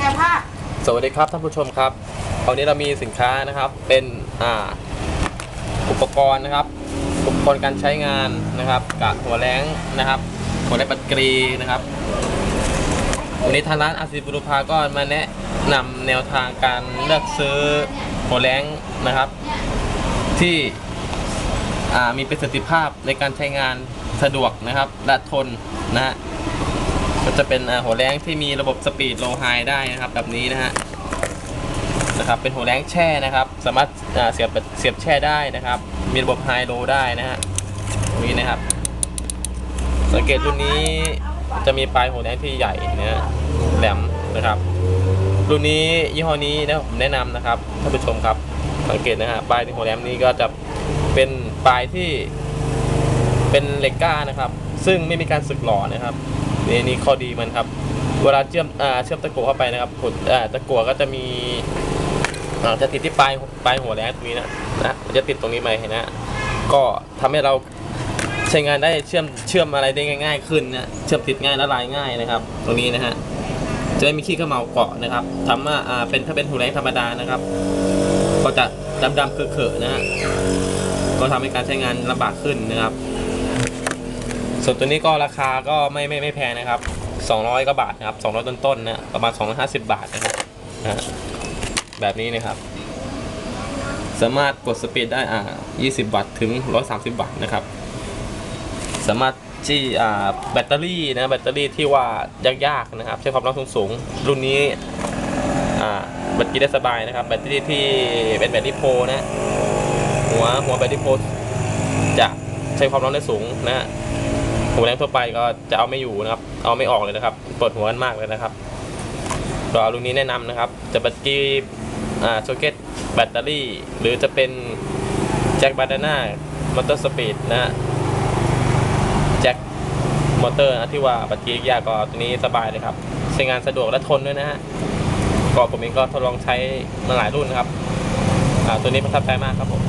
ก้ผ้าสวัสดีครับท่านผู้ชมครับวันนี้เรามีสินค้านะครับเป็นอ่าอุปกรณ์นะครับอุปกรณ์การใช้งานนะครับกับหัวแรงนะครับหัวแรงปัดกรีนะครับวันนี้ทางร้านอาซีบุรุพาก็มาแนะนำแนวทางการเลือกซื้อหัวแรงนะครับ ที่อ่ามีประสิทธิภาพในการใช้งานสะดวกนะครับและทนนะฮะ ก็จะเป็นหัวแรงที่มีระบบสปีดโลไฮได้นะครับ แบบนี้นะฮะนะครับเป็นหัวแรงแช่นะครับ สามารถเสียบเสียบแช่ได้นะครับ มีระบบไฮโลได้นะฮะตรงนี้นะครับ สังเกตรุ่นนี้จะมีปลายหัวแรงที่ใหญ่นะฮะแหลมนะครับ รุ่นนี้ยี่ห้อนี้นะผมแนะนำนะครับท่านผู้ชมครับ สังเกตนะฮะปลายหัวแหลมนี้ก็จะเป็นปลายที่เป็นเหล็กก้านะครับ ซึ่งไม่มีการสึกหล่อนะครับ นี่นี่ข้อดีมันครับ เวลาเชื่อมอ่าเชื่อมตะกั่วเข้าไปนะครับขดอ่าตะกั่วก็จะมีอ่าจะติดที่ปลายปลายหัวแหลมตรงนี้นะนะมันจะติดตรงนี้ไหมเห็นะ ก็ทำให้เราใช้งานได้เชื่อมเชื่อมอะไรได้ง่าย ๆ ขึ้นนะเชื่อมติดง่ายละลายง่ายนะครับ ตรงนี้นะฮะจะไม่มีขี้ขมเหลาเกาะนะครับทำว่าอ่าเป็นถ้าเป็นหัวแหลมธรรมดานะครับ ก็จะดำๆเขอะๆนะฮะก็ทำให้การใช้งานลำบากขึ้นนะครับ ส่วนตัวนี้ก็ราคาก็ไม่ไม่ไม่แพงนะครับ 200กว่าบาทนะครับ 200 ต้นๆนนะประมาณ 250 บาทนะครับนะฮะแบบนี้นะครับ สามารถกดสปีดได้อ่า20 วัตต์ถึง 130 วัตต์นะครับ สามารถที่อ่าแบตเตอรี่นะแบตเตอรี่ที่ว่ายากๆนะครับ ใช้ความร้อนสูงๆรุ่นนี้อ่าแบตเตอรี่ได้สบายนะครับ แบตเตอรี่ที่เป็นแบตเตอรี่โพลนะหัวหัวแบตเตอรี่โพลจะใช้ความร้อนได้สูงนะ หัวแรงทั่วไปก็จะเอาไม่อยู่นะครับ เอาไม่ออกเลยนะครับปวดหัวกันมากเลยนะครับรอรุ่นนี้แนะนำนะครับ จะบตเตอรี่อ่าโชเก็ตแบตเตอรี่ หรือจะเป็นแจ็คบาดานามอเตอร์สปีดนะฮะแจ็คมอเตอร์นะที่ว่าบตเตอรี่ยากก็ตัวนี้สบายเลยครับใช้งานสะดวกและทนด้วยนะฮะก็ผมเองก็ทดลองใช้มาหลายรุ่นนะครับตัวนี้ประทับใจมากครับผม